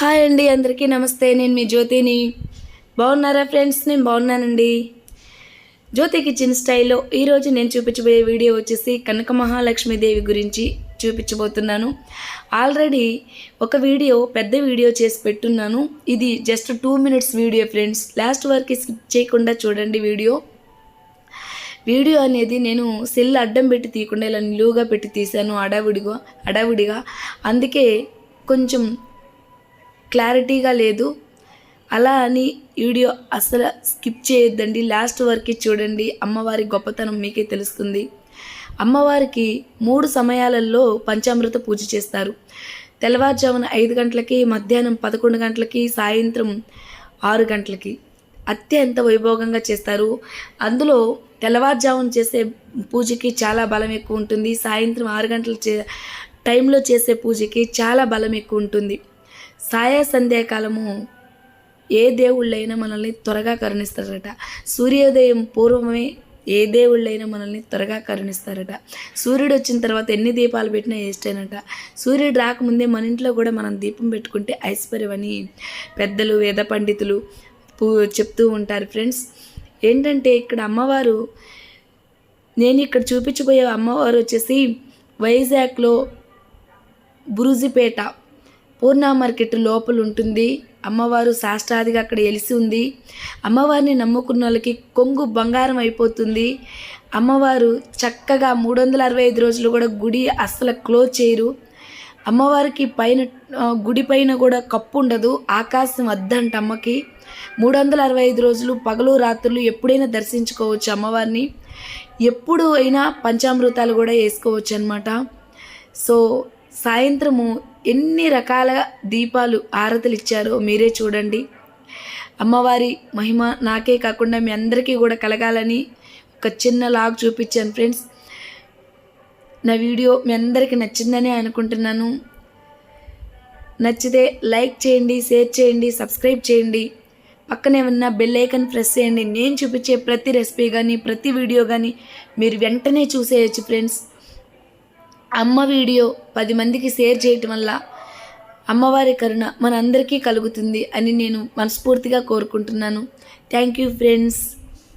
Hi అండి అందరికీ నమస్తే. నేను మీ జ్యోతిని. బాగున్నారా ఫ్రెండ్స్? నేను బాగున్నానండి. జ్యోతి కిచెన్ స్టైల్లో ఈరోజు నేను చూపించబోయే వీడియో వచ్చేసి కనక మహాలక్ష్మీదేవి గురించి చూపించబోతున్నాను. ఆల్రెడీ ఒక వీడియో పెద్ద వీడియో చేసి పెట్టున్నాను. ఇది just two minutes video friends. Last వరకు స్కిప్ చేయకుండా చూడండి వీడియో. వీడియో అనేది నేను సెల్ అడ్డం పెట్టి తీయకుండా ఇలా నిలువుగా పెట్టి తీశాను అడావిడిగా అడావిడిగా. అందుకే కొంచెం క్లారిటీగా లేదు. అలా అని వీడియో అసలు స్కిప్ చేయొద్దండి. లాస్ట్ వరకు చూడండి. అమ్మవారి గొప్పతనం మీకే తెలుస్తుంది. అమ్మవారికి మూడు సమయాలలో పంచామృత పూజ చేస్తారు. తెల్లవారుజామున ఐదు గంటలకి మధ్యాహ్నం పదకొండు గంటలకి సాయంత్రం ఆరు గంటలకి అత్యంత వైభోగంగా చేస్తారు. అందులో తెల్లవారుజామున చేసే పూజకి చాలా బలం ఎక్కువ ఉంటుంది. సాయంత్రం ఆరు గంటల చే టైంలో చేసే పూజకి చాలా బలం ఎక్కువ ఉంటుంది. సాయా సంధ్యాకాలము ఏ దేవుళ్ళైనా మనల్ని త్వరగా కరుణిస్తారట. సూర్యోదయం పూర్వమే ఏ దేవుళ్ళైనా మనల్ని త్వరగా కరుణిస్తారట. సూర్యుడు వచ్చిన తర్వాత ఎన్ని దీపాలు పెట్టినా వేస్టేనట సూర్యుడు రాకముందే మన ఇంట్లో కూడా మనం దీపం పెట్టుకుంటే ఐశ్వర్యమని పెద్దలు వేద పండితులు పూ చెప్తూ ఉంటారు ఫ్రెండ్స్. ఏంటంటే ఇక్కడ అమ్మవారు నేను ఇక్కడ చూపించబోయే అమ్మవారు వచ్చేసి వైజాగ్లో బురుజిపేట పూర్ణ మార్కెట్ లోపల ఉంటుంది అమ్మవారు శాస్త్రాదిగా అక్కడ ఎలిసి ఉంది. అమ్మవారిని నమ్ముకున్న వాళ్ళకి కొంగు బంగారం అయిపోతుంది. అమ్మవారు చక్కగా మూడు వందల అరవై ఐదు రోజులు కూడా గుడి అస్సలు క్లోజ్ చేయరు. అమ్మవారికి పైన గుడి పైన కూడా కప్పు ఉండదు. ఆకాశం వద్దంట అమ్మకి. మూడు వందల అరవై ఐదు రోజులు పగలు రాత్రులు ఎప్పుడైనా దర్శించుకోవచ్చు అమ్మవారిని. ఎప్పుడు అయినా పంచామృతాలు కూడా వేసుకోవచ్చు అనమాట సో సాయంత్రము ఎన్ని రకాల దీపాలు ఆరతులు ఇచ్చారో మీరే చూడండి. అమ్మవారి మహిమ నాకే కాకుండా మీ అందరికీ కూడా కలగాలని ఒక చిన్న లాగ్ చూపించాను ఫ్రెండ్స్. నా వీడియో మీ అందరికీ నచ్చిందని అనుకుంటున్నాను. నచ్చితే లైక్ చేయండి షేర్ చేయండి సబ్స్క్రైబ్ చేయండి. పక్కనే ఉన్న బెల్ ఐకన్ ప్రెస్ చేయండి. నేను చూపించే ప్రతి రెసిపీ కానీ ప్రతి వీడియో కానీ మీరు వెంటనే చూసేయచ్చు ఫ్రెండ్స్. అమ్మ వీడియో పది మందికి షేర్ చేయటం వల్ల అమ్మవారి కరుణ మనందరికీ కలుగుతుంది అని నేను మనస్ఫూర్తిగా కోరుకుంటున్నాను. Thank you friends